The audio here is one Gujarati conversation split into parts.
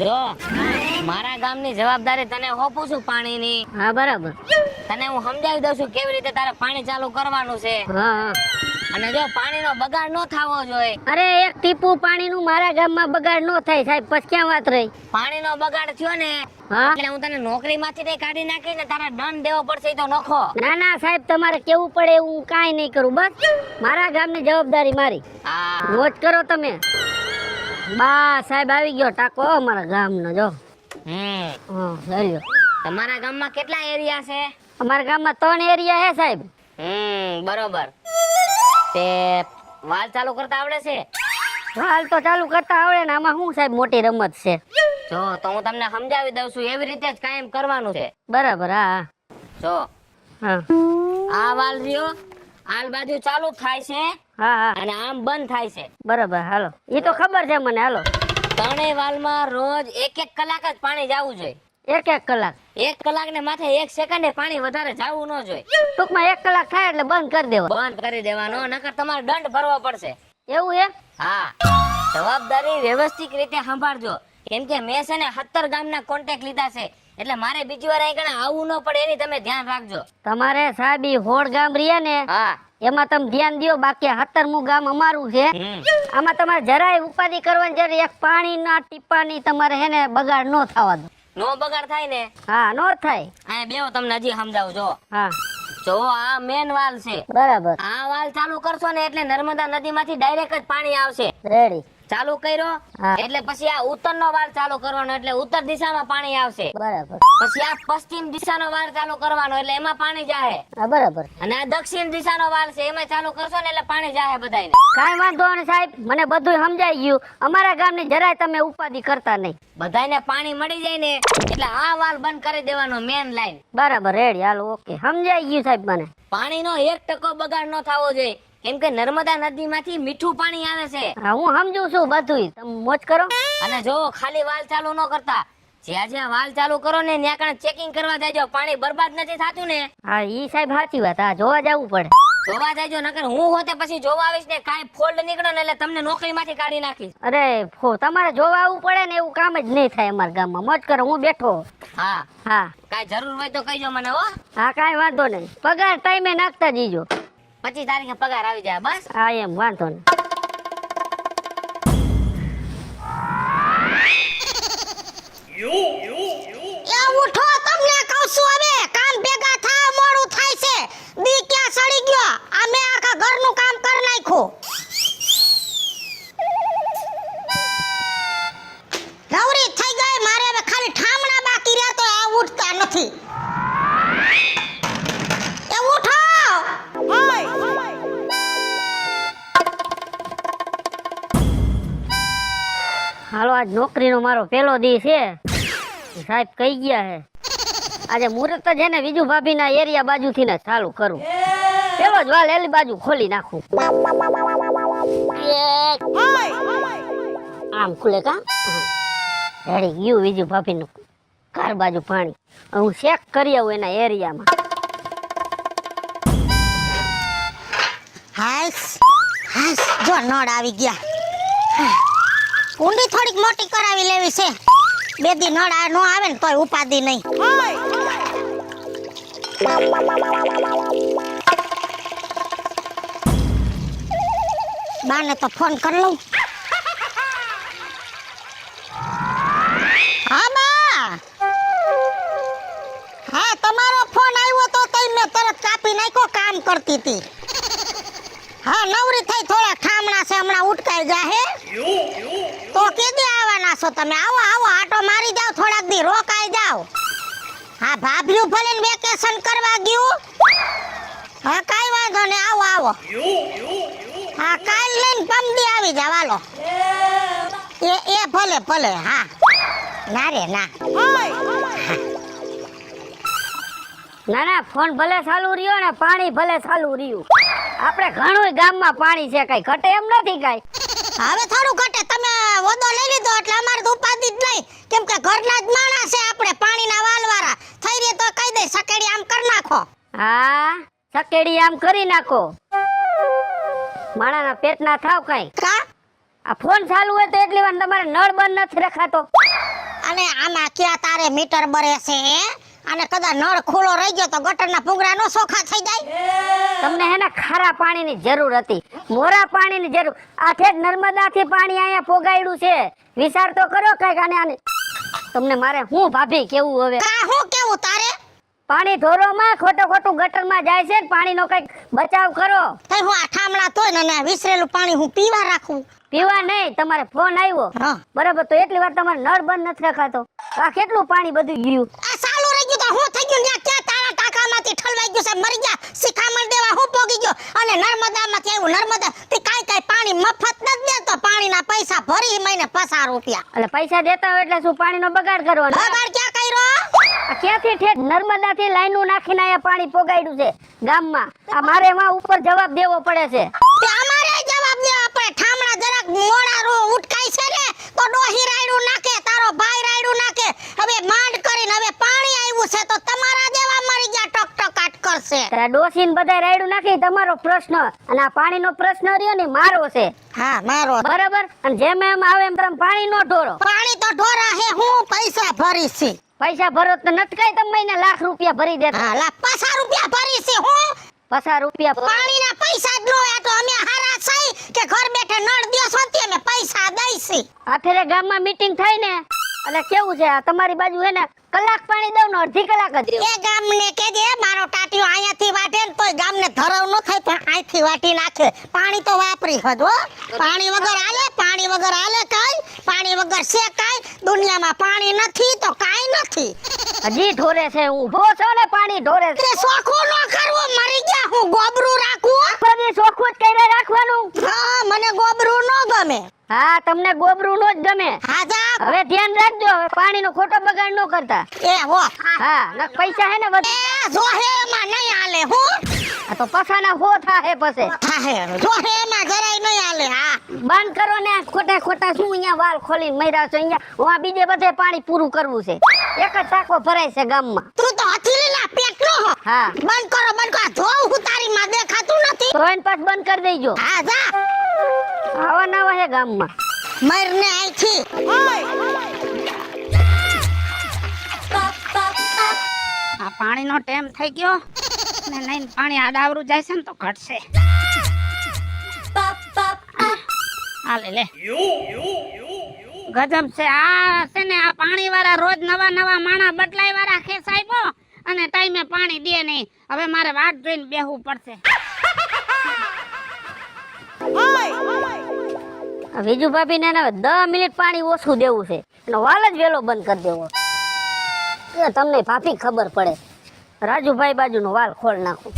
જો મારા ગામની જવાબદારી તને હોપું છું પાણીની. હા બરાબર. તને હું સમજાવી દઉં છું કેવી રીતે તારે પાણી ચાલુ કરવાનું છે. અને જો પાણીનો બગાડ ન થવો જોઈએ. અરે એક ટીપું પાણીનું મારા ગામમાં બગાડ ન થાય સાહેબ. પછી ક્યાં વાત રહી? પાણીનો બગાડ થયો ને એટલે હું તને નોકરીમાંથી તે કાઢી નાખી ને તારા દંડ દેવો પડશે તો નખો. ના ના સાહેબ તમારે કેવું પડે હું કાંઈ નહીં કરું બસ. મારા ગામની જવાબદારી મારી. રોજ કરો તમે. બા સાહેબ આવી ગયો. ટાકો અમારા ગામનો જો. હમ. હા સર્યો તમારા ગામમાં કેટલા એરિયા છે? અમારા ગામમાં ત્રણ એરિયા હે સાહેબ. હમ બરોબર. તે વાલ ચાલુ કરતા આવડે છે? વાલ તો ચાલુ કરતા આવડે ને આમાં શું સાહેબ મોટી રમત છે? જો તો હું તમને સમજાવી દઉં છું એવી રીતે જ કાયમ કરવાનું છે. બરાબર હા. જો. હા. આ વાલ રહ્યો. આલ બાજુ ચાલુ થાય છે. હા હા. અને આમ બંધ થાય છે. બરાબર હાલો. એ તો ખબર છે મને હાલો. ત્રણેય વાલમાં રોજ એક એક કલાક જ પાણી જવું જોઈએ. એક એક કલાક. એક કલાક ને માથે એક સેકન્ડે પાણી વધારે જવું ન જોઈએ. ટૂંકમાં એક કલાક થાય એટલે બંધ કરી દેવા. બંધ કરી દેવાનો નકર તમારે દંડ ભરવો પડશે. એવું એમ? હા. જવાબદારી વ્યવસ્થિત રીતે સંભાળજો. કેમ કે મેં છે ને સત્તર ગામના કોન્ટેક્ટ લીધા છે. એટલે મારે બીજી વાર અહીં કણે આવવું ન પડે એની તમે ધ્યાન રાખજો. તમારે સાહેબ ઈ હોળ ગામ રહ્યા ને હા. એમાં તમે ધ્યાન દો બાકી હતરમું ગામ અમારું છે. આમાં તમારે જરાય ઉપાધિ કરવાની જરૂર એક પાણીના ટીપાની તમારે હે ને બગાડ ન થવા દો. નો બગાડ થાય ને? હા નો થાય. આ બેવ તમને હજી સમજાવું જો. હા. જો આ મેન વાલ છે. બરાબર. આ વાલ ચાલુ કરશો ને એટલે નર્મદા નદીમાંથી ડાયરેક્ટ જ પાણી આવશે. રેડી ચાલુ કર્યો? એટલે પછી આ ઉત્તરનો વાલ ચાલુ કરવાનો એટલે ઉત્તર દિશામાં પાણી આવશે. બરાબર. પછી આ પશ્ચિમ દિશાનો વાલ ચાલુ કરવાનો એટલે એમાં પાણી જાહે. બરાબર. અને આ દક્ષિણ દિશાનો વાલ છે એમાં ચાલુ કરશો ને એટલે પાણી જાહે બધાયને. કાંઈ વાંધો ને સાહેબ મને બધું સમજાઈ ગયું. અમારા ગામની જરાય તમે ઉપાધિ કરતા નહીં. બધાને પાણી મળી જાય ને એટલે આ વાલ બંધ કરી દેવાનો મેન લાઈન બરાબર રેડી હાલ ઓકે સમજાઈ ગયું સાહેબ મને. પાણીનો એક ટકો બગાડ ન થવો જોઈએ. કેમ કે નર્મદા નદીમાંથી મીઠું પાણી આવે છે. હા હું સમજુ છું બધું તમે મોજ કરો. અને જો ખાલી વાલ ચાલુ ન કરતા જ્યાં જ્યાં વાલ ચાલુ કરો ને ત્યાં કણ ચેકિંગ કરવા જાયજો પાણી બરબાદ નથી થતું ને. હા ઈ સાહેબ સાચી વાત. હા જોવા જવું પડે. જોવા જાજો નકર હું હોતે પછી જોવા આવીશ ને કાઈ ફોલ્ડ નીકળે ને એટલે તમને નોકરીમાંથી કાઢી નાખીશ. અરે ફો તમારે જોવા આવવું પડે ને એવું કામ જ નહીં થાય અમારા ગામમાં. મોજ કરો હું બેઠો. હા. હા. કાંઈ જરૂર હોય તો કહીજો મને હો. હા કાઈ વાંધો નહીં. પગાર ટાઈમે નાખતા જીજો પચીસ તારીખે પગાર આવી જાય બસ? હા એમ વાંધો નહીં. એ ઉઠો તમને કહું છું હવે કામ ભેગા થા મોડું થાય છે. દી ક્યાં સડી ગયો? આ મેં આખા ઘરનું કામ કરી નાખ્યું. હાલો, આજ નોકરીનો મારો પહેલો દી છે. સાહેબ કઈ ગયા હે? આજે મુહૂર્ત છે ને બીજું ભાભીના એરિયા બાજુથી ને ચાલુ કરું. પેલો જ વાલ એલી બાજુ ખોલી નાખું. આમ ખુલે કા? રેડી ગયું બીજું ભાભીનું ઘર બાજુ પાણી. હું ચેક કરી આવું એના એરિયામાં. હાસ. હાસ. જો નળ આવી ગયા. કુંડી થોડીક મોટી કરાવી લેવી છે. બે દી નળ આ નો આવે ને તોય ઉપાદી નહીં. બાને તો ફોન કર લઉં. હા, બા. હા, તમારો ફોન આવ્યો તો તઈ મેં તરત કાપી નાખ્યો, કામ કરતી હતી. હા, નવરી થઈ થોડા ઠામણા છે, હમણાં ઉટકાઈ જાહે. છો તમે આવો આવો આટો મારી જાઓ થોડાક દી રોકાઈ જાઓ. હા ભાભીયું ભલે વેકેશન કરવા ગયું. હા કાઈ વાંધો ને આવો આવો. હા કાલ લઈને પમદી આવી જાવ હાલો એ એ ભલે ભલે હા. ના રે ના. ના ના ફોન ભલે ચાલુ રહ્યો ને પાણી ભલે ચાલુ રહ્યું. આપણે ઘણું ગામમાં પાણી છે કઈ ઘટે એમ નથી કઈ. હવે થોડું ઘટે તમે વધો લઈ એટલે અમારે તો ઉપાધિ જ નહીં. કેમ કે ઘરના જ માણસ છે આપણે પાણીના વાલવાળા. થઈ રહી તો કહી દે સકેડી આમ કરી નાખો. હા સકેડી આમ કરી નાખો. માણાના પેટના થાવ કઈ. કા? આ ફોન ચાલુ હોય તો એટલી વાર તમારે નળ બંધ નથી રખાતો. અને આમાં ક્યાં તારે મીટર બરે છે? અને કદાચ નળ ખુલ્લો રહી ગયો તો ગટરના ભૂંગળા નો સોખા થઈ જાય. તમને હે ને ખારા પાણીની જરૂર હતી. મોરા પાણીની જરૂર. આ નર્મદાથી પાણી અહીંયા પોગાયડું છે. વિચાર તો કરો કંઈક આને આને. તમને મારે હું ભાભી કેવું હવે? કા હું કેવું તારે? પાણી ઢોરોમાં ખોટું ખોટું ગટરમાં જાય છે ને પાણીનો કંઈક બચાવ કરો. હું આ ઠામડા તોય ને વિસરેલું પાણી હું પીવા રાખું. પીવા નહીં તમારે ફોન આવ્યો. બરાબર તો એટલી વાર તમારે નળ બંધ નથી રખાતો. આ કેટલું પાણી બધું ગયું? તો હું થઈ ગયું ત્યાં ક્યાં તારા ટાંકામાંથી ઠલવાઈ ગયું છે? મરી ગયા. શિખામણ દેવા હું પોગી ગયો? અને નર્મદામાંથી આવ્યું. નર્મદા તે કાઈ કાઈ પાણી મફત નથી દેતો. પાણીના પૈસા ભરી મહિને પસાર રૂપિયા. એટલે પૈસા દેતા હોય એટલે શું પાણીનો બગાડ કરવાનો? બગાડ ક્યાં કર્યો? ક્યાંથી ઠેઠ નર્મદાથી લાઈનો નાખીને અહીંયા પાણી પોગાડ્યું છે ગામમાં? આ મારે એમાં ઉપર જવાબ દેવો પડે છે. તે અમારે જવાબ દેવા પડે. ઠામડા જરાક મોડા રો ઉટકાય છે ને તો ડોહી રાયડું નાખે તારો ભાઈ રાયડું નાખે. હવે માંડ કરીને હવે પાણી આવ્યું છે તો તમારા જેવા મરી ગયા ટક ટકાટ કરશે. તારા ડોસીન બધા રાયડું નાખી તમારો પ્રશ્ન અને આ પાણીનો પ્રશ્ન રહ્યો ને મારો છે. હા મારો. બરાબર? અને જેમ એમ આવે એમ તમે પાણી નો ઢોરો. પાણી તો ઢોરા હે હું પૈસા ભરીશ. છે પૈસા ભરો તો નટકાય તમે મહિને લાખ રૂપિયા ભરી દેતા. હા લાખ પાછા રૂપિયા ભરીશ છે હું. પાછા રૂપિયા ભરો. પાણીના પૈસા જ નો તો અમે હારા સહી કે ઘર બેઠે નળ દ્યો સંતી અમે પૈસા દઈશી. આ ફેરે ગામમાં મીટિંગ થાય ને. એટલે કેવું છે તમારી બાજુ હે ને કલાક પાણી દઉં ને અડધી કલાક જ રહ્યો. એ ગામને દે મારો ટાટિયો અહીંયાથી વાટે ને તોય ગામને ધરવ ન થાય પણ અહીંથી વાટી નાખે. પાણી તો વાપરી હદ હો. પાણી વગર હાલે પાણી વગર હાલે કાંઈ પાણી વગર છે કાઈ. દુનિયામાં પાણી નથી તો કાંઈ નથી. હજી ઢોરે છે હું ઊભો છો ને પાણી ઢોરે છે. સોખો ન કરવો મરી ગયા હું ગોબરું રાખું બધી ચોખ્ખું જ રાખવાનું. હા મને ગોબરું ન ગમે. હા તમને ગોબરું નો જ ગમે. હા જા હવે ધ્યાન રાખજો હવે પાણીનો ખોટો બગાડ નો કરતા. એ હો. હા ન પૈસા હે ને એ જો હે માં નહીં હાલે હો. આ તો પસાના હો થાહે પસે હા હે જોહે એમાં જરાય નહીં હાલે હા. બંધ કરો ને ખોટા ખોટા શું અહીંયા વાલ ખોલીને મર્યા છો અહીંયા? હું બીજે બધે પાણી પૂરું કરવું છે. એક જ ટાંકો ભરાય છે ગામમાં. તું તો હથેલીના પેટનો હો. હા. બંધ કરો બંધ કરો. જોઉં હું તારી માં દેખાતું નથી. તો એને પાછ બંધ કરી દેજો. હા જા. આવા ના હે ગામમાં. મરને છી આ પાણીનો ટેમ થઈ ગયો. ને નહીં પાણી આડાવરું જાય છે ને તો ઘટશે. આ લે ગજબ છે. આ છે ને આ પાણી વાળા રોજ નવા નવા માણા બદલાય વાળા છે સાહેબો અને ટાઈમે પાણી દે નહીં. હવે મારે વાટ જોઈને બેહવું પડશે. આ વિજુ ભાભી ને દસ મિનિટ પાણી ઓછું દેવું છે. એનો વાલ જ વેલો બંધ કરી દેવો. તમને ભાભી ખબર પડે. રાજુભાઈ બાજુનો વાલ ખોલ નાખું.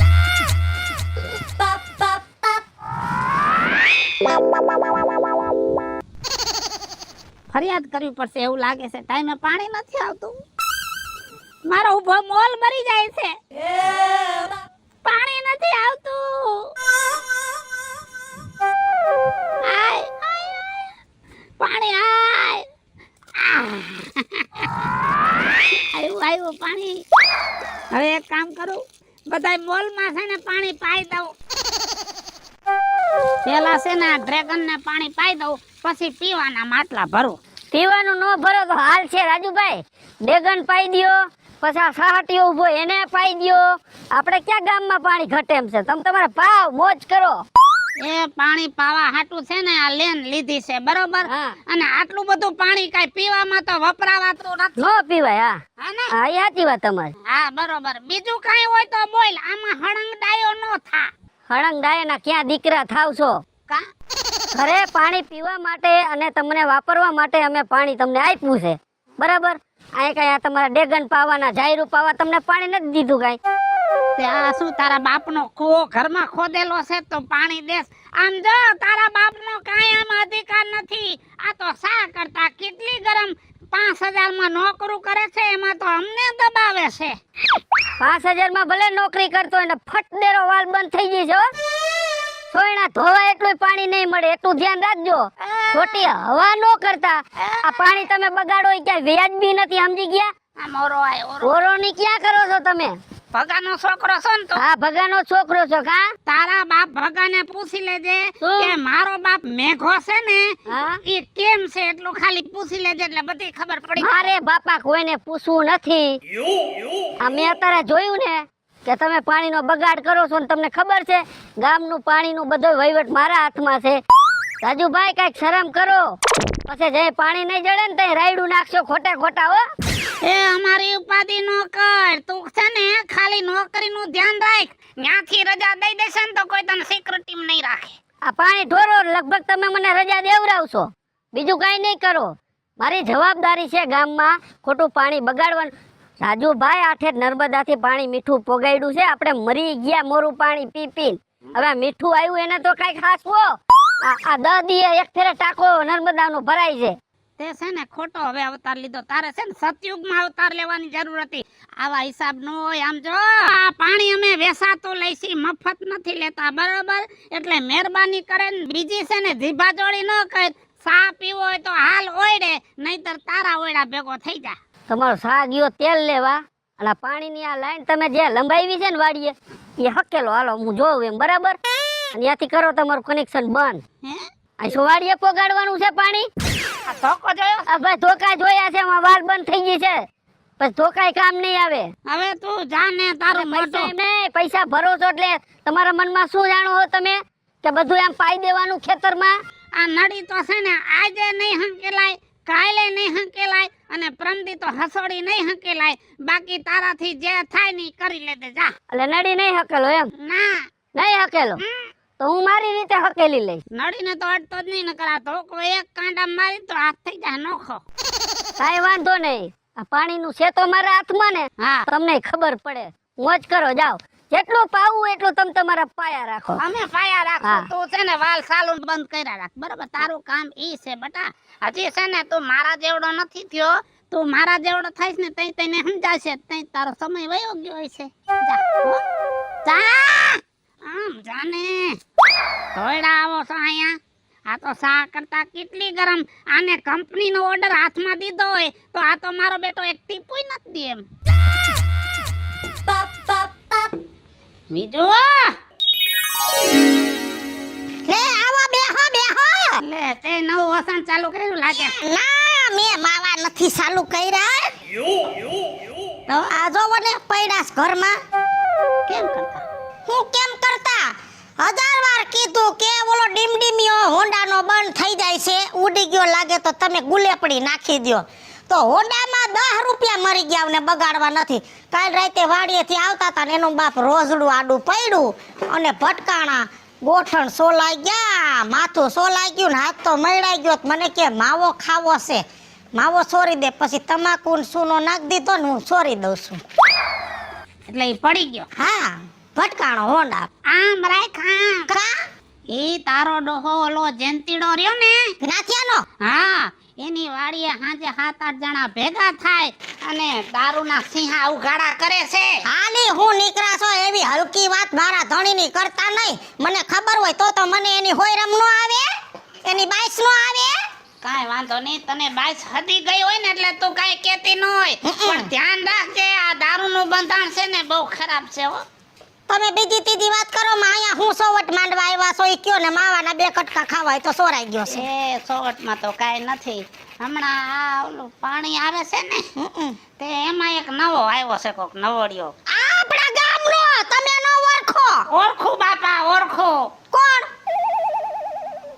ફરિયાદ કરવી પડશે એવું લાગે છે. ટાઈમે પાણી નથી આવતું. મારો ઊભો મોલ મરી જાય છે. કરું? બધાય મોલમાં છે ને પાણી પાઈ દઉં. પેલા છે ને ડ્રેગન ને પાણી પાઈ દઉં, પછી પીવાના માટલા ભરું. પીવાનું ન ભરો તો હાલ છે રાજુભાઈ. ડ્રેગન પાઈ દ્યો, પછી આ સાહટીઓ ઊભો એને પાઈ દ્યો. આપણે ક્યાં ગામમાં પાણી ઘટે એમ છે? તમે તમારા પાવ મોજ કરો. એ પાણી પાવા હાટું છે ને આ લેન લીધી છે બરોબર? હા. અને આટલું બધું પાણી કઈ પીવામાં તો વપરાવાતું નથી. ન પીવાય હા. હા ને? હા વાત તમારી. હા બરોબર. બીજું કઈ હોય તો બોલ આમાં હળંગ ડાયો નો થા. હળંગ ડાયના ક્યાં દીકરા થાવ છો? કા? ઘરે પાણી પીવા માટે અને તમને વાપરવા માટે અમે પાણી તમને આપ્યું છે. બરાબર? આ કઈ આ તમારા ડેગન પાવાના જાયરું પાવા તમને પાણી નથી દીધું કાંઈ. તે આ શું તારા બાપનો કૂવો ઘરમાં ખોદેલો છે તો પાણી દેસ આમ જો તારા બાપનો કાંઈ આમ અધિકાર નથી. આ તો શા કરતા? કેટલી ગરમ પાંચ હજારમાં નોકરું કરે છે એમાં તો અમને દબાવે છે. પાંચ હજારમાં ભલે નોકરી કરતો હોય ને ફટ દેરો વાલ બંધ થઈ ગઈ છો સોયણા ધોવા એટલું પાણી નહીં મળે એટલું ધ્યાન રાખજો. ખોટી હવા નો કરતા. આ પાણી તમે બગાડો એ ક્યાંય વ્યાજબી નથી સમજી ગયા? મોરો ઓરો. ની ક્યાં કરો છો તમે? ભગાનો છોકરો છો ને તો? હા ભગાનો છોકરો છો કા? તારા બાપ ભગાને પૂછી લેજે કે મારો બાપ મેઘો છે ને હા? એ કેમ છે એટલું ખાલી પૂછી લેજે એટલે બધી ખબર પડી મારે બાપા કોઈને પૂછવું નથી. આ મેં અત્યારે જોયું ને કે તમે પાણીનો બગાડ કરો છો ને તમને ખબર છે ગામનું પાણીનું બધો વહીવટ મારા હાથમાં છે. રાજુભાઈ કંઈક શરમ કરો. પછી જે પાણી નહીં જડે ને તઈ રાયડું નાખશો ખોટા ખોટા હો. એ અમારી ઉપાધિ નો કર. તું છે ને ખાલી નોકરીનું ધ્યાન રાખ. ન્યાથી રજા દઈ દેશે ને તો કોઈ તને સિક્યુરિટી નહીં રાખે. આ પાણી ઢોરો, લગભગ તમે મને રજા દેવરાવશો બીજું કાંઈ નહીં કરો. મારી જવાબદારી છે ગામમાં ખોટું પાણી બગાડવાનું. રાજુભાઈ આઠે નર્મદાથી પાણી મીઠું પોગાડ્યું છે. આપણે મરી ગયા મોરું પાણી પી પી હવે મીઠું આવ્યું એને તો કાંઈ ખાસ હો. આ દહ એક ફેરે ટાંકો નર્મદાનો ભરાય છે. તે છે ને ખોટો હવે અવતાર લીધો. તારે છે ને સતયુગમાં અવતાર લેવાની જરૂર હતી. આવા હિસાબ નો હોય. આમ જો આ પાણી અમે વેસાતું લઈશી. મફત નથી લેતા. બરોબર? એટલે મહેરબાની કરે બીજી છે ને જીભાજોળી ન કહે સા પીવો હોય તો હાલ ઓયડે. નહીતર તારા ઓયડા ભેગો થઈ જા. તમારો સા ગયો તેલ લેવા. અને પાણીની આ લાઈન તમે જે લંબાવી છે ને વાડીએ એ હકેલો. હાલો હું જોઉં એમ. બરાબર? અને ત્યાંથી કરો તમારું કનેક્શન બંધ. હે? આ સોવાડીએ પોગાડવાનું છે પાણી? આ ધોકો જોયો? આ ધોકા જોયા છે એમાં વાલ બંધ થઈ ગઈ છે. પછી ધોકાય કામ નહીં આવે. હવે તું જા ને તારું પૈસા નહીં પૈસા ભરો છો એટલે તમારા મનમાં શું જાણો હો તમે? કે બધું એમ પાઈ દેવાનું ખેતરમાં? આ નડી તો છે ને આજે નહીં હંકેલાય કાલે નહીં હંકેલાય અને પ્રમદી તો હસોડી નહીં હંકેલાય. બાકી તારાથી જે થાય ને કરી લેતે જા. એટલે નડી નહીં હકેલો એમ? ના. નહીં હકેલો? તો હું મારી રીતે હકેલી લઈશ. નડીને તો અડતો જ નહીં નકર આ ધોકો એક કાંડા મારી તો હાથ થઈ જાય નોખો. કાંઈ વાંધો નહીં. આ પાણીનું છે તો મારા હાથમાં ને હા. તમને ખબર પડે. મોજ કરો જાઓ. જેટલું પાવું એટલું તમે તમારા પાયા રાખો. અમે પાયા રાખો તો છે ને વાલ સાલું બંધ કર્યા રાખ. બરાબર તારું કામ ઈ છે બટા. હજી છે ને તું મારા જેવડો નથી થયો તું મારા જેવડો થઈશ ને તઈ તઈને સમજાશે તઈ તારો સમય વયો ગયો છે જા! આમ જાને. ધોયડા આવો છો અહીંયા. આ તો સા કરતા કેટલી ગરમ. આને કંપનીનો ઓર્ડર હાથમાં દીધો હોય તો આ તો મારો બેટો એક ટીપુય નથી દે એમ. બીજું? લે આવો બેહો બેહો. લે તે નવું વસણ ચાલુ કર્યું લાગે. ના મેં માવા નથી ચાલુ કર્યા. તો આ જોવો ને પૈડાસ ઘરમાં. કેમ કરતા? હું કેમ કરતા? હજાર વાર કીધું કે ઓલો ડીમડીમિયો હોન્ડાનો બંધ થઈ જાય છે ઉડી ગયો લાગે તો તમે ગુલેપડી નાખી દ્યો. તો હોન્ડામાં દસ રૂપિયા મરી ગયા ને બગાડવા નથી. કાલ રાતે વાડીએથી આવતા હતા ને એનું બાપ રોજડું આડું પડ્યું અને ભટકાણા ગોઠણ સોલાઈ ગયા માથું સોલાઈ ગયું ને હાથ તો મળાઈ ગયો તો મને કે માવો ખાવો છે. માવો સોરી દે પછી તમાકુ સૂનો નાખી દીધો ને હું સોરી દઉં છું. એટલે એ પડી ગયો. હા. ભટકાણો હોન્ડા આમ રાખ આમ કા? એ તારો ડોહો ઓલો જેન્તીડો રહ્યો ને? નાથિયાનો હા એની વાડીએ હાજે સાત આઠ જણા ભેગા થાય અને દારૂના સિંહા ઉઘાડા કરે છે. હાલી હું નીકળા છો એવી હલકી વાત મારા ધણીની કરતા નહીં. મને ખબર હોય તો તો મને એની હોયરમ નો આવે? એની બાઈસ નો આવે? કાઈ વાંધો નહીં તને બાઈસ હદી ગઈ હોય ને એટલે તું કઈ કહેતી ન હોય. પણ ધ્યાન રાખજે આ દારૂનું બંધાણ છે ને બહુ ખરાબ છે હો. તમે બીજી ત્રીજી વાત કરો માં અહીંયા હું સોવટ માંડવા આવ્યા છો ઈ કયો ને માવાના બે કટકા ખાવાય તો સોરાઈ ગયો છે. એ સોવટમાં તો કાંઈ નથી. હમણાં આ ઓલું પાણી આવે છે ને તે એમાં એક નવો આવ્યો છે કોક નવડિયો. આ આપણા ગામનો તમે નો ઓળખો. ઓળખું બાપા ઓળખું. કોણ?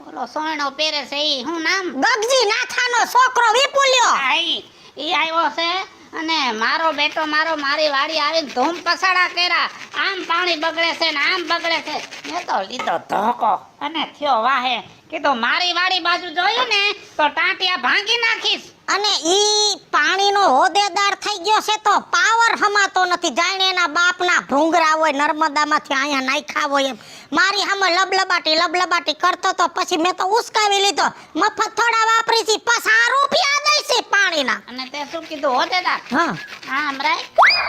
ઓલો સોયણો પહેરે છે ઈ શું નામ? ગગજી નાથાનો છોકરો વિપુલ્યો. આઈ ઈ આવ્યો છે અને મારો બેટો મારો, મારી વાડી આવીને ધૂમ પસાડા કર્યા. આમ પાણી બગડે છે ને આમ બગડે છે. મેં તો લીધો ધોકો અને થયો વાહે. કીધું, મારી વાડી બાજુ જોયું ને, તો ટાંટિયા ભાંગી નાખીશ. અને ઈ પાણીનો હોદેદાર થઈ ગયો છે તો પાવર હમાતો નથી. જાણે એના બાપના ભૂંગરા હોય નર્મદામાંથી અહીંયા નાખ્યા હોય એમ. મારી સામે લબલબાટી લબલબાટી કરતો તો પછી મેં તો ઉસકાવી લીધો. મફત થોડા વાપરી છે પાછા રૂપિયા દઈ છે પાણીના. અને તે શું કીધું? હોદેદાર હા. હા હમરાય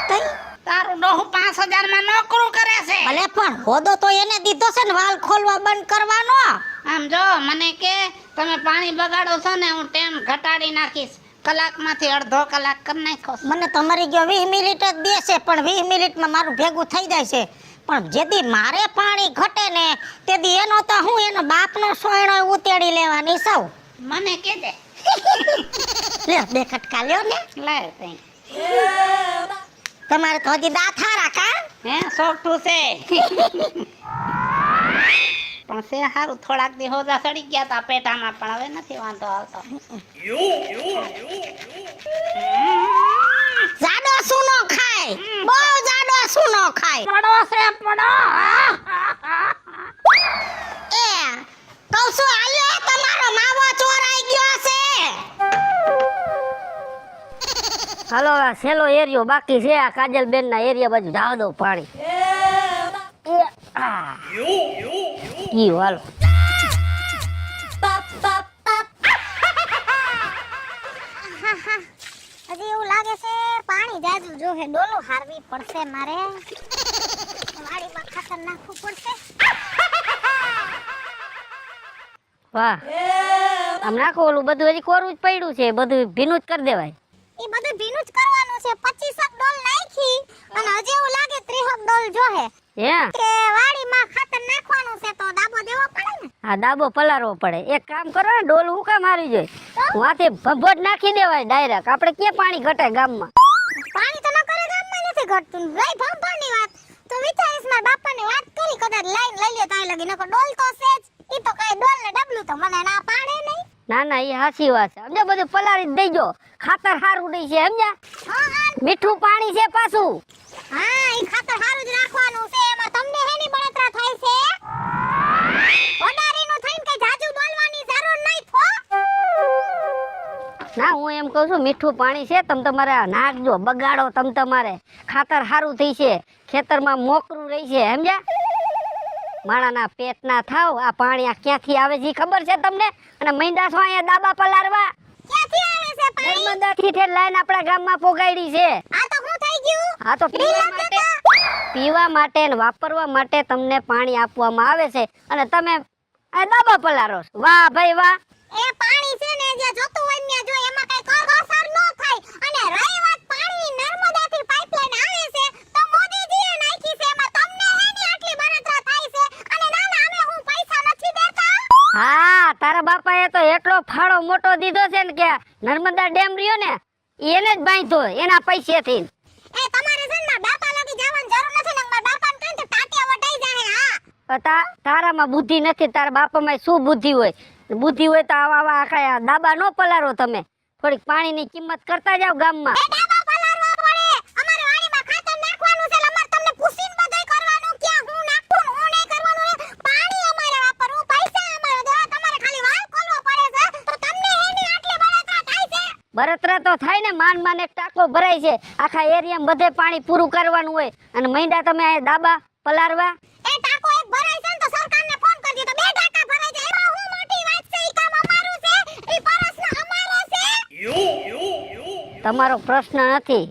તઈ? તારું ડોહું પાંચ હજારમાં નોકરું કરે છે. ભલે પણ હોદો તો એને દીધો છે ને વાલ ખોલવા બંધ કરવાનો. આમ જો મને કે તમે પાણી બગાડો છો ને હું ટેમ ઘટાડી નાખીશ. કલાકમાંથી અડધો કલાક કરી નાખ્યો મને તમારી જો વીસ મિનિટ જ દેશે પણ વીસ મિનિટમાં મારું ભેગું થઈ જાય છે. પણ જેદી મારે પાણી ઘટે ને તેદી એનો તો હું એનો બાપનો સોયણો ઉતેડી લેવાની સૌ. મને કે દે. લે બે કટકા લ્યો ને. તઈ. તમારે તો હજી દાંત હારા કા? હે સોઠું છે. પણ છે સારું થોડાક દી હોજા સડી ગયા તા પેટામાં પણ હવે નથી વાંધો આવતો. જાડો સુનો ખાય? બહુ જાડો સુનો ખાય? પડો છે પડો. એ કહું છું હાલ્યો તમારો માવો ચોરાઈ ગયો છે હાલો સેલો આ એરિયો બાકી છે આ કાજલબેન ના એરિયા બાજુ જાવ દો પાણી. આ. હાલો હજી એવું લાગે છે પાણી જાજુ જો હે ડોલો હારવી પડશે મારે વાડીમાં ખાતર નાખવું પડશે વાહ આમ નાખો ઓલું બધું હજી કોરું જ પડ્યું છે બધું ભીનું જ કરી દેવાય. એ બધું ભીનું જ કરવાનું છે 25 ડોલ નાખી અને હજી એવું લાગે 30 ડોલ જો હે? હે કે વાડીમાં ખાતર નાખવાનું છે તો દાબો દેવો પડે ને. આ દાબો પલારવો પડે. એક કામ કરો ને ડોલ હું કામ મારી જોઈ વાતે ભભોટ નાખી દેવાય ડાયરેક્ટ. આપણે ક્યાં પાણી ઘટે ગામમાં? પાણી તો ન કરે ગામમાં નથી ઘટતું. લઈ ભાંભાની વાત. તો વિચારીશ મારા બાપાને વાત કરી કદાચ લાઈન લઈ લે તાય લગી. નકો ડોલ તો છે જ. ઈ તો કઈ ડોલ ને ડબલું તો મને ના પાડે નહીં. ના ના એ હાચી વાત છે. સમજો બધું પલાળી દેજો ખાતર સારું નહીં છે સમજ્યા? મીઠું પાણી છે પાછું. હા એ ખાતર સારું જ રાખવાનું છે. એમાં તમને હેની બળતરા થાય છે? ઓડારીનું થઈને કઈ જાજુ બોલવાની જરૂર નહીં થો ના હું એમ કહું છું મીઠું પાણી છે તમ તમારે નાખજો બગાડો તમ તમારે. ખાતર સારું થઈ છે. ખેતરમાં મોકરું રહી છે સમજ્યા? માણાના પેટ ના થાવ આ પાણી આ ક્યાંથી આવે છે ખબર છે તમને? અને મૈંડા છો અહીંયા દાબા પલારવા? ક્યાંથી આવે છે પાણી? નર્મદાથી ઠેર લાઈન આપણા ગામમાં પોગાડી છે. આ તો હું થઈ ગયું? હા તો પીવા માટે પીવા માટે ને વાપરવા માટે તમને પાણી આપવામાં આવે છે. અને તમે આ દાબા પલારો. વાહ ભાઈ વાહ. એ પાણી છે ને જે જોતું હોય ને જો એમાં કઈ કરકસર ન થાય. અને રહી વાત પાણી નર્મદાથી પાઇપલાઇન આવે છે તો મોદીજીએ નાખી છે એમાં તમને હેની આટલી બળતરા થાય છે અને ના ના અમે હું પૈસા નથી દેતા હા તારા બાપાએ તો એટલો ફાળો મોટો દીધો છે ને કે નર્મદા ડેમ રહ્યો ને એને જ બાંધ્યો એના પૈસેથી. એ તમારે છે ને બાપા લગી જવાની જરૂર નથી ને મારા બાપાને કઈ તો ટાટિયા વટાઈ જાય હા? તા તારામાં બુદ્ધિ નથી તારા બાપામાં શું બુદ્ધિ હોય? બુદ્ધિ હોય તો આવા આવા આખા દાબા નો પલારો તમે. થોડીક પાણીની કિંમત કરતા જાવ ગામમાં એ ડાબા પલાળવા પડે અમારે વાડીમાં ખાતર નાખવાનું છે એટલે અમારે તમને પૂછીને બધુંય કરવાનું ક્યાં હું નાખું ને હું નહીં કરવાનું ને પાણી અમારે વાપરવું પૈસા અમારે દેવા તમારે ખાલી વાલ ખોલવો પડે છે તો તમને હેની આટલી બળતરા થાય છે બળતરા તો થાય ને માન માન એક ટાંકો ભરાય છે. આખા એરિયામાં બધે પાણી પૂરું કરવાનું હોય. અને મૈંડા તમે આ દાબા પલારવા એ ટાંકો એક ભરાય છે ને તો સરકારને ફોન કરજો. તો બે ટાંકા ભરાય છે. એમાં હું મોટી વાત છે? ઈ કામ અમારું છે. ઈ પરસનો અમારો છે. તમારો પ્રશ્ન નથી.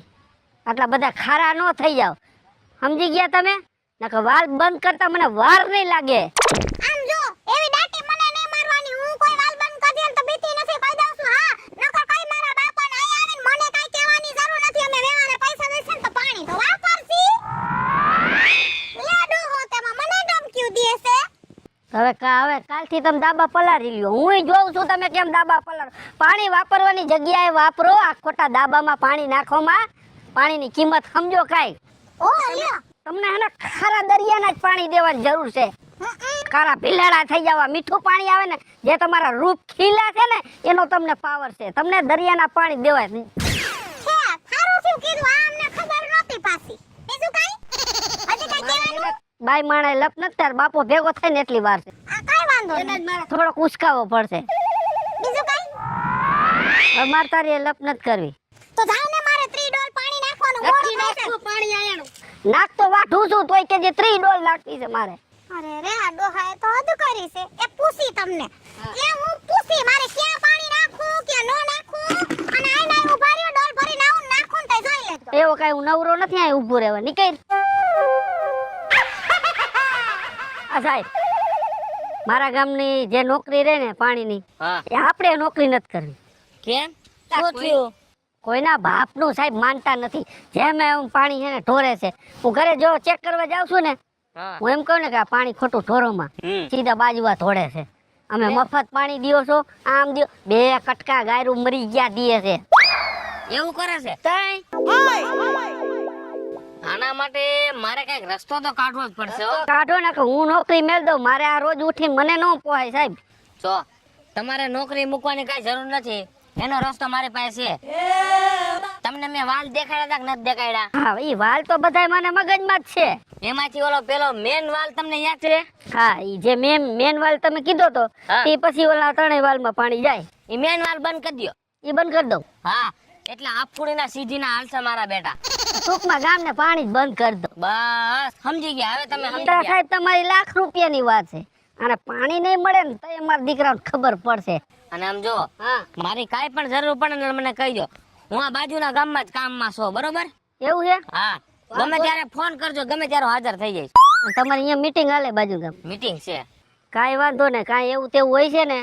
આટલા બધા ખારા ન થઈ જાવ સમજી ગયા તમે? નકર વાલ બંધ કરતા મને વાર નહીં લાગે. હવે કા હવે કાલથી તમે દાબા પલારી લ્યો. હું જોઉં છું તમે કેમ દાબા પલાર પાણી વાપરવાની જગ્યાએ વાપરો. આ ખોટા દાબામાં પાણી નાખવામાં પાણીની કિંમત સમજો કાઈ. તમને હે ખારા દરિયાના જ પાણી દેવાની જરૂર છે. ખારા ભીલાડા થઈ જવા. મીઠું પાણી આવે ને જે તમારા રૂપ ખીલા છે ને એનો તમને પાવર છે. તમને દરિયાના પાણી દેવાય છે સારું થયું કીધું. આ અમને ખબર નહોતી પાછી. બીજું કઈ? હજી કઈ કહેવાનું? બાઈ માણે લપ નથી તાર બાપો ભેગો થાય ને એટલી વાર છે. આ કઈ વાંધો નહીં. થોડોક ઉસકાવો પડશે. બીજું કઈ? મારે તારી લપ નથી કરવી. તો જાવ ને મારે 3 ડોલ પાણી નાખવાનું. નથી મોડું પાણી આયાનું. નાખ તો વાઠું છું તોય કે જે ત્રી ડોલ નાખવી છે મારે. અરે રે આ ડોહાએ તો હદ કરી છે. એ પૂછી તમને. એ હું પૂછી મારે ક્યાં પાણી નાખું ક્યાં નો નાખું? અને આઈ નાઈ ઊભા રહ્યો ડોલ ભરીને આવું નાખું ને તઈ જોઈ લેજો. એવો કઈ હું નવરો નથી અહીં ઊભું રહેવા. નીકળ. આ સાહેબ. મારા ગામની જે નોકરી રહે ને પાણીની હા. એ આપણે નોકરી નથી કરવી. કેમ? શું થયું? કોઈના બાપનું સાહેબ માનતા નથી. જેમ એમ પાણી છે ને ઢોરે છે. હું ઘરે જો ચેક કરવા જાઉં છું ને હું. એમ કહું ને કે આ પાણી ખોટું ઢોરોમાં સીધા બાજુમાં ધોડે છે. અમે મફત પાણી દિયો છો આમ દિયો. બે કટકા ગાયરું મરી ગયા દીએ છે. એવું કરે છે? આના માટે મારે કંઈક રસ્તો તો કાઢવો જ પડશે કાઢો ને હું નોકરી મેળ દઉં મારે આ રોજ ઉઠી મને ન પોહાય સાહેબ. જો તમારે નોકરી મૂકવાની કઈ જરૂર નથી. એનો રસ્તો મારી પાસે છે. તમને મેં વાલ દેખાડ્યા હતા કે નથી દેખાડ્યા? હા એ વાલ તો બધાય મને મગજમાં જ છે. એમાંથી ઓલો પેલો મેન વાલ તમને યાદ છે? હા ઈ જે મેન મેન વાલ તમે કીધો તો એ પછી ઓલા ત્રણેય વાલમાં પાણી જાય. એ મેન વાલ બંધ કરી દો એ બંધ કરી દઉં. હા. એટલે આફુડીના સીધીના હાલશે મારા બેટા. ટૂંકમાં ગામને પાણી બંધ કરી દો. બસ સમજી ગયા. હવે તમે સમજી સાહેબ તમારી લાખ રૂપિયાની વાત છે. અને પાણી નહીં મળે ને તો મારા દીકરાને ખબર પડશે. અને આમ જો મારી કાંઈ પણ જરૂર પડે ને મને કહી દો. હું આ બાજુના ગામમાં જ કામમાં છો બરોબર? એવું છે? હા. ગમે ત્યારે ફોન કરજો ગમે ત્યારે હાજર થઈ જઈશ. તમારે અહીંયા મીટિંગ હાલે બાજુ ગામ. મીટિંગ છે. કાંઈ વાંધો ને કાંઈ એવું તેવું હોય છે ને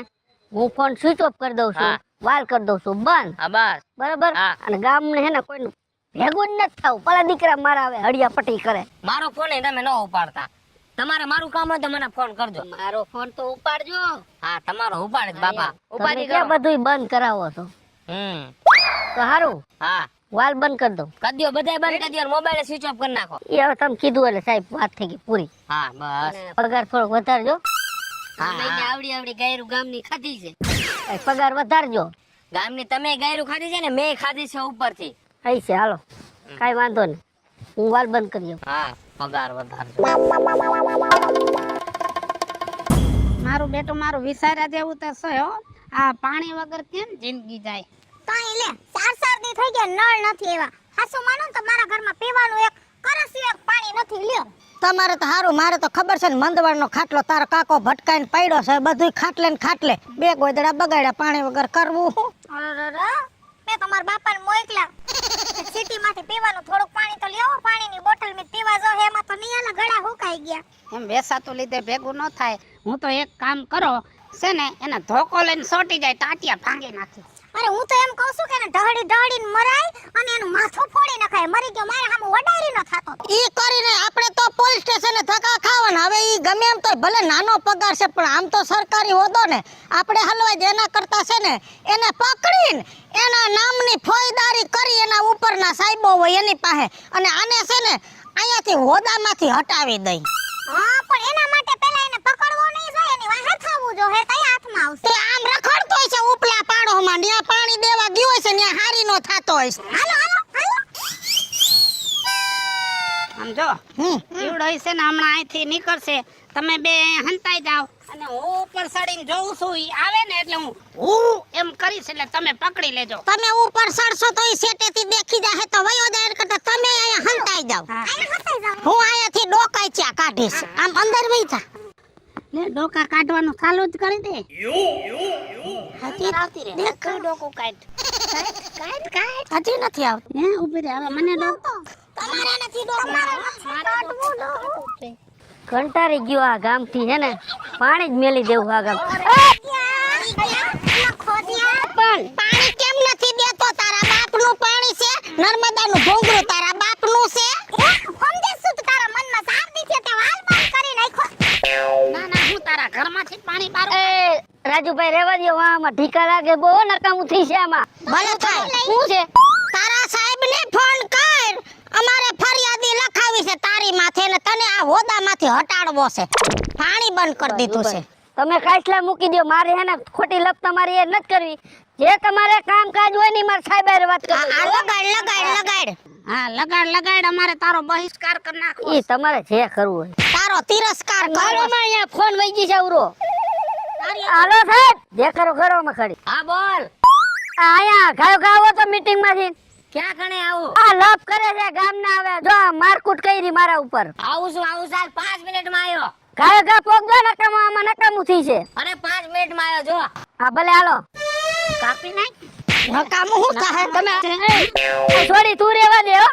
હું ફોન સ્વિચ ઓફ કરી દઉં છું. વાલ કરી દઉં છું બંધ. હા બસ. બરાબર? અને ગામ ને હે ને કોઈ ભેગું જ નથી થવું. પેલા દીકરા મારા આવે હળિયા પટી કરે. મારો ફોન તમે ન ઉપાડતા. તમારે મારું કામ હોય તો મને ફોન કરજો. મારો ફોન તો ઉપાડજો. હા તમારો ઉપાડ બાપા. ઉપાડી ગયા બધું બંધ કરાવો છો. હમ. તો સારું હા. વાલ બંધ કરી દો કરી દો બધાય બંધ કરી દો મોબાઈલ સ્વિચ ઓફ કરી નાખો. એ હવે તમે કીધું એટલે સાહેબ વાત થઈ ગઈ પૂરી. હા બસ. પગાર થોડોક વધારજો. આવડી આવડી ગાયરું ગામની ખાધી છે. પગાર વધારજો. ગામની તમે ગાયરું ખાધી છે ને મેં ખાધી છે ઉપરથી. થઈ છે હાલો. કાંઈ વાંધો નહીં. હું વાલ બંધ કરી હા પગાર વધારજો. મારું બેટું મારું વિસારા જેવું તો છે હો. આ પાણી વગર કેમ જિંદગી જાય? કાઈ લે ચાર ચાર દી થઈ ગયા નળ નથી એવા. હાસુ માનો ને તો મારા ઘરમાં પીવાનું એક કરસ્યું એક પાણી નથી લ્યો. તમારે તો હારું મારે તો ખબર છે ને મંદવાડનો ખાટલો તારો કાકો ભટકાઈને પડ્યો છે બધુંય ખાટલે ને ખાટલે. બે ગોદડા બગાડ્યા પાણી વગર કરવું મેં તમારા બાપાને મોકલ્યા સિટીમાંથી પીવાનું થોડુંક પાણી તો લેવો પાણીની બોટલ મેં પીવા જો એમાં તો નહીં આલા ગળા હુકાઈ ગયા. એમ વેસાતું લીધે ભેગું ન થાય. હું તો એક કામ કરો છે ને એને ધોકો લઈને સોટી જાય ટાટિયા ભાંગી નાખી. અરે હું તો એમ કહું છું કે એને ઢહડી ઢહડીને મરાય અને એનું માથું ફોડી નખાય. મરી ગયો મારે સામે વડારી ન થાતો ઈ કરીને આપણે તો પોલીસ સ્ટેશને ધક્કા ખાવાના. હવે ઈ ગમે એમ તો ભલે નાનો પગાર છે પણ આમ તો સરકારી હોદો ને આપણે હલવાઈ દે એના કરતા છે ને એને પકડીને એના નામની ફોજદારી કરી એના ઉપરના સાહેબો હોય એની પાસે અને આને છે ને અહીંયાથી હોદામાંથી હટાવી દઈ. હા પણ એના માટે પહેલા એને પકડવો નહીં જોઈએ એની વાહે થવું જોઈએ કઈ હાથમાં આવશે? આમ રખડતો છે ઉપલા ન્યા પાણી દેવા ગયો હોય છે હારી નો થાતો હોય છે. હાલો હાલો હાલો. આમ જો હમ. ઈવડો છે ને હમણાં અહીંથી નીકળશે. તમે બે હંતાઈ જાઓ. અને હું ઉપર ચડીને જોઉં છું ઈ આવે ને એટલે હું હું એમ કરીશ એટલે તમે પકડી લેજો. તમે ઉપર સડશો તો ઈ સેટેથી દેખી જાહે તો વયો જાય કરતા તમે અહીંયા હંતાઈ જાઓ. હું. અહીંયાથી ડોકાઈ ચા કાઢીશ. આમ અંદર વઈ જા. લે ડોકા કાઢવાનું ચાલુ જ કરી દે. હજી આવતી રે દેખ. ડોકો કાઢ. કાઢ કાઢ. હજી નથી આવતી. હે ઊભી રે હવે મને ડોકો તમારે નથી ડોકા કંટાળી ગયો આ ગામથી છે ને? પાણી જ મેલી દેવું આ ગામ. ઘરમાંથી મારું એ રાજુભાઈ રેવા દો આમાં ઢીકા લાગે બહુ નકામું થઈ છે આમાં. ભલે થાય. શું છે? તારા સાહેબને ફોન કર. અમારે ફરિયાદી લખાવી છે તારી માથે ને તને આ હોદામાંથી હટાડવો છે. પાણી બંધ કરી દીધું છે. તમે કાચલા મૂકી દો મારે હે ને ખોટી લપ તમારી એ નથી કરવી. જે તમારે કામકાજ હોય ને મારે સાહેબ વાત કરો આ લગાડ લગાડ લગાડ. હા લગાડ લગાડ અમારે તારો બહિષ્કાર કરી નાખો એ તમારે જે કરવું હોય. તારો તિરસ્કાર કરો માં અહીંયા ફોન વઈ ગઈ છે અવરો હાલો સાહેબ. જે ખરો કરો માં ખડી હા બોલ. આયા ગાયો ગાવો તો મીટિંગમાંથી. ક્યાં કણે આવું? આ લપ કરે છે ગામ ના આવે. જો મારકુટ કરી મારા ઉપર. આવું છું આવું સાલ. પાંચ મિનિટમાં આવ્યો ગાયો ગા પોગજો નકમ આમાં નકામું થઈ છે. અરે પાંચ મિનિટમાં આવ્યો જો. હા ભલે હાલો. કાપી નાખ. નકામું હું થાય? તમે છોડી તું રેવા દે હો.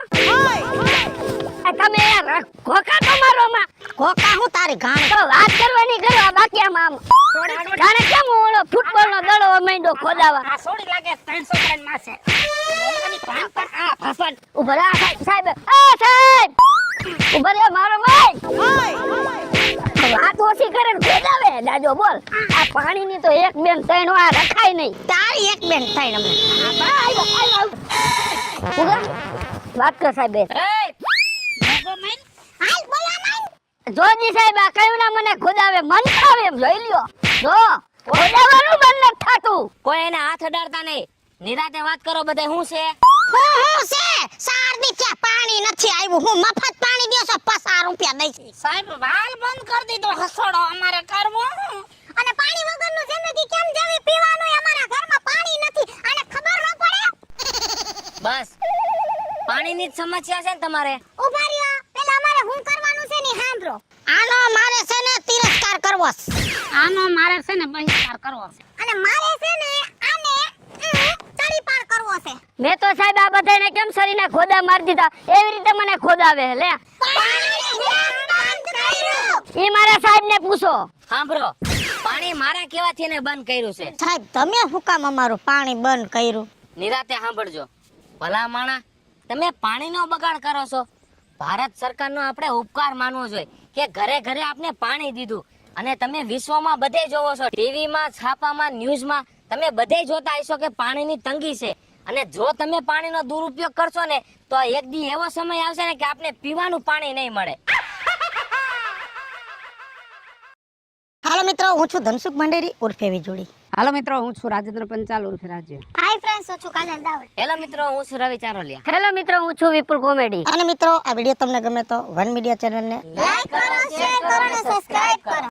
તમે યાર ખોખા તો મારો માં. કોકા હું તારી ગાણ? તો વાત કરવાની કરો આ બાકી આમ આમ. જાણે કેમ હું ફૂટબોલ નો દડો માંડ્યો ખોદાવા? આ સોડી લાગે ત્રણસો ગ્રામમાં છે. બોલવાની ભાન પર? આ ફસવાન ઊભા રહો, સાહેબ સાહેબ. એ સાહેબ! ઊભા રહો, મારો ભાઈ વાત ઓછી કરે ખોદાવે દાદો બોલ. આ પાણીની તો એક બેન ત્રણ વાર રખાય નહીં. તારી એક બેન થઈ અમે. વાત કર સાહેબ એ ભેગો મઈન હાલ બોલા જોજી સાહેબ આ કયું ના મને ખોદાવે મન ખાવે એમ જોઈ લ્યો. જો ખોદાવાનું મન ન થાતું. કોઈ એને હાથ અડાડતા નહીં. નિરાતે વાત કરો બધે શું છે? હું હું છે? સાર દી ત્યાં પાણી નથી આવ્યું હું મફત પાણી દ્યો છો પચાસ રૂપિયા દઈશ સાહેબ વાલ બંધ કરી દીધો હસોડો અમારે કરવો. અને પાણી વગરનું જિંદગી કેમ જેવી? પીવાનું અમારા ઘરમાં પાણી નથી. અને ખબર ન પડે? બસ. પાણીની જ સમસ્યા છે ને તમારે? ઊભા રહ્યો. પેલા અમારે હું કરવાનું છે ને સાંભળો. આનો મારે છે ને તિરસ્કાર કરવો છે. આનો મારે છે ને બહિષ્કાર કરવો છે. અને મારે છે ને આને ચડી પાર કરવો છે. મેં તો સાહેબ આ બધાને કેમ શરીને ખોદા મારી દીધા? એવી રીતે મને ખોદાવે લે. એ મારા સાહેબ ને પૂછો. સાંભળો પાણી મારા કેવાથી એને બંધ કર્યું છે. સાહેબ તમે શું કામ અમારું પાણી બંધ કર્યું? નિરાતે સાંભળજો. ભલા માણા તમે પાણીનો બગાડ કરો છો? ભારત સરકારનો આપણે ઉપકાર માનવો જોઈએ કે ઘરે ઘરે આપણે પાણી દીધું. અને તમે વિશ્વમાં બધે જોવો છો, ટીવીમાં, છાપામાં, ન્યૂઝમાં, તમે બધે જોતા હશો કે પાણીની તંગી છે. અને જો તમે પાણીનો દુરુપયોગ કરશો ને, તો એક દી એવો સમય આવશે ને કે આપણે પીવાનું પાણી નહીં મળે. હાલો મિત્રો, હું છું ધનસુખ ભંડેરી ઉર્ફે વીજળી હાલો મિત્રો હું છું રાજેન્દ્ર પંચાલ ઉર્ફે રાજ્ય. હાય ફ્રેન્ડ્સ હું છું કાજલ દાવડ. હેલો મિત્રો હું છું રવિ ચારોલિયા. હેલો મિત્રો હું છું વિપુલ કોમેડી. અને મિત્રો આ વીડિયો તમને ગમે તો વન મીડિયા ચેનલને લાઈક કરો શેર કરો અને સબસ્ક્રાઇબ કરો.